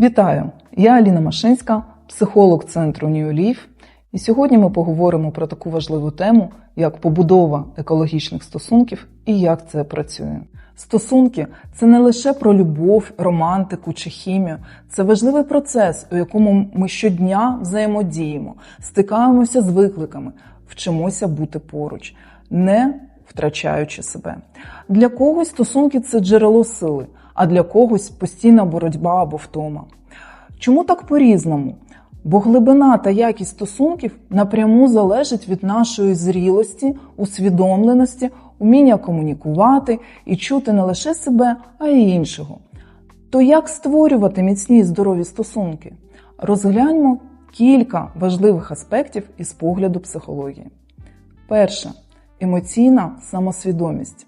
Вітаю! Я Аліна Машинська, психолог центру Leaf. І сьогодні ми поговоримо про таку важливу тему, як побудова екологічних стосунків і як це працює. Стосунки це не лише про любов, романтику чи хімію, це важливий процес, у якому ми щодня взаємодіємо, стикаємося з викликами, вчимося бути поруч, не втрачаючи себе. Для когось стосунки це джерело сили, а для когось постійна боротьба або втома. Чому так по-різному? Бо глибина та якість стосунків напряму залежить від нашої зрілості, усвідомленості, уміння комунікувати і чути не лише себе, а й іншого. То як створювати міцні і здорові стосунки? Розгляньмо кілька важливих аспектів із погляду психології. Перше емоційна самосвідомість.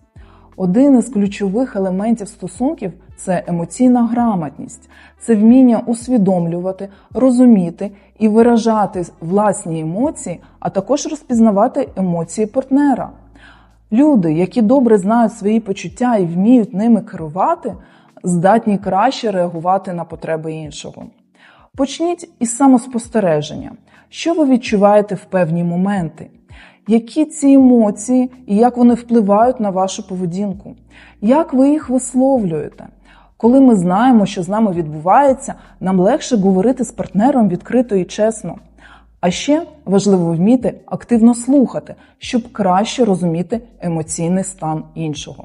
Один із ключових елементів стосунків це емоційна грамотність, це вміння усвідомлювати, розуміти і виражати власні емоції, а також розпізнавати емоції партнера. Люди, які добре знають свої почуття і вміють ними керувати, здатні краще реагувати на потреби іншого. Почніть із самоспостереження, що ви відчуваєте в певні моменти. Які ці емоції і як вони впливають на вашу поведінку? Як ви їх висловлюєте? Коли ми знаємо, що з нами відбувається, нам легше говорити з партнером відкрито і чесно. А ще важливо вміти активно слухати, щоб краще розуміти емоційний стан іншого.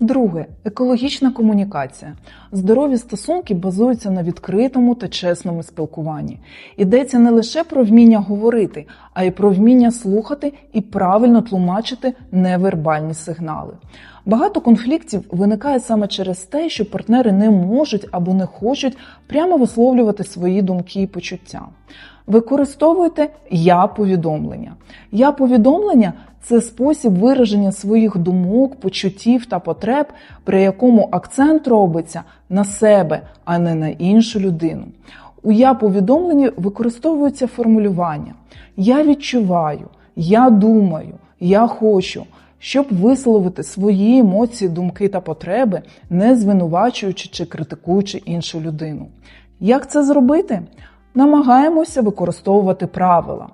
Друге екологічна комунікація. Здорові стосунки базуються на відкритому та чесному спілкуванні. Йдеться не лише про вміння говорити, а й про вміння слухати і правильно тлумачити невербальні сигнали. Багато конфліктів виникає саме через те, що партнери не можуть або не хочуть прямо висловлювати свої думки і почуття. Використовуйте я повідомлення. Я повідомлення це спосіб вираження своїх думок, почуттів та потреб, при якому акцент робиться на себе, а не на іншу людину. У я повідомленні використовуються формулювання Я відчуваю, я думаю, я хочу, щоб висловити свої емоції, думки та потреби, не звинувачуючи чи критикуючи іншу людину. Як це зробити? Намагаємося використовувати правила.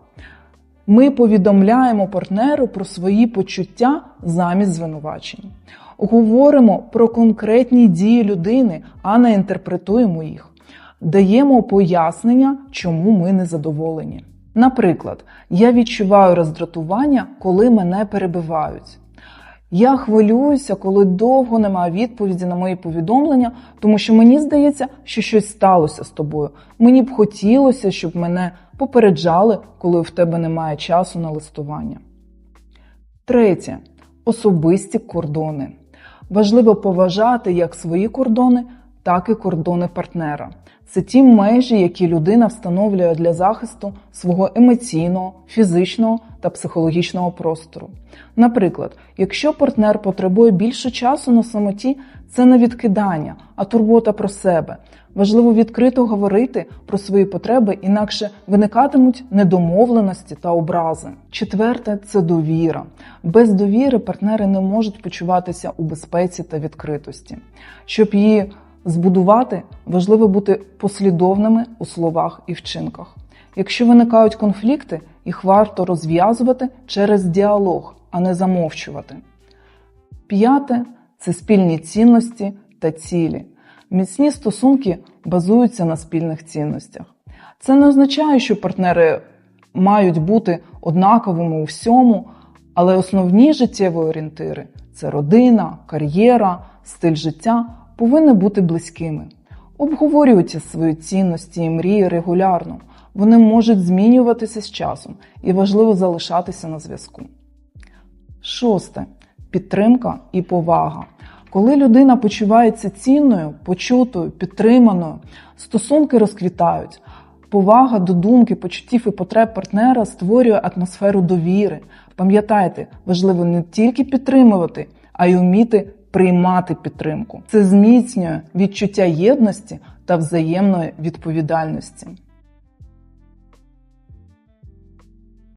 Ми повідомляємо партнеру про свої почуття замість звинувачень. Говоримо про конкретні дії людини, а не інтерпретуємо їх. Даємо пояснення, чому ми не задоволені. Наприклад, я відчуваю роздратування, коли мене перебивають. Я хвилююся, коли довго немає відповіді на мої повідомлення, тому що мені здається, що щось сталося з тобою. Мені б хотілося, щоб мене попереджали, коли в тебе немає часу на листування. Третє особисті кордони. Важливо поважати як свої кордони, так і кордони партнера. Це ті межі, які людина встановлює для захисту свого емоційного, фізичного та психологічного простору. Наприклад, якщо партнер потребує більше часу на самоті, це не відкидання, а турбота про себе. Важливо відкрито говорити про свої потреби, інакше виникатимуть недомовленості та образи. Четверте це довіра. Без довіри партнери не можуть почуватися у безпеці та відкритості. Щоб її збудувати, важливо бути послідовними у словах і вчинках. Якщо виникають конфлікти, їх варто розв'язувати через діалог, а не замовчувати. П'яте це спільні цінності та цілі. Міцні стосунки базуються на спільних цінностях. Це не означає, що партнери мають бути однаковими у всьому, але основні життєві орієнтири це родина, кар'єра, стиль життя повинні бути близькими. Обговорюйте свої цінності і мрії регулярно. Вони можуть змінюватися з часом і важливо залишатися на зв'язку. Шосте підтримка і повага. Коли людина почувається цінною, почутою, підтриманою, стосунки розквітають. Повага до думки, почуттів і потреб партнера створює атмосферу довіри. Пам'ятайте, важливо не тільки підтримувати, а й вміти приймати підтримку. Це зміцнює відчуття єдності та взаємної відповідальності.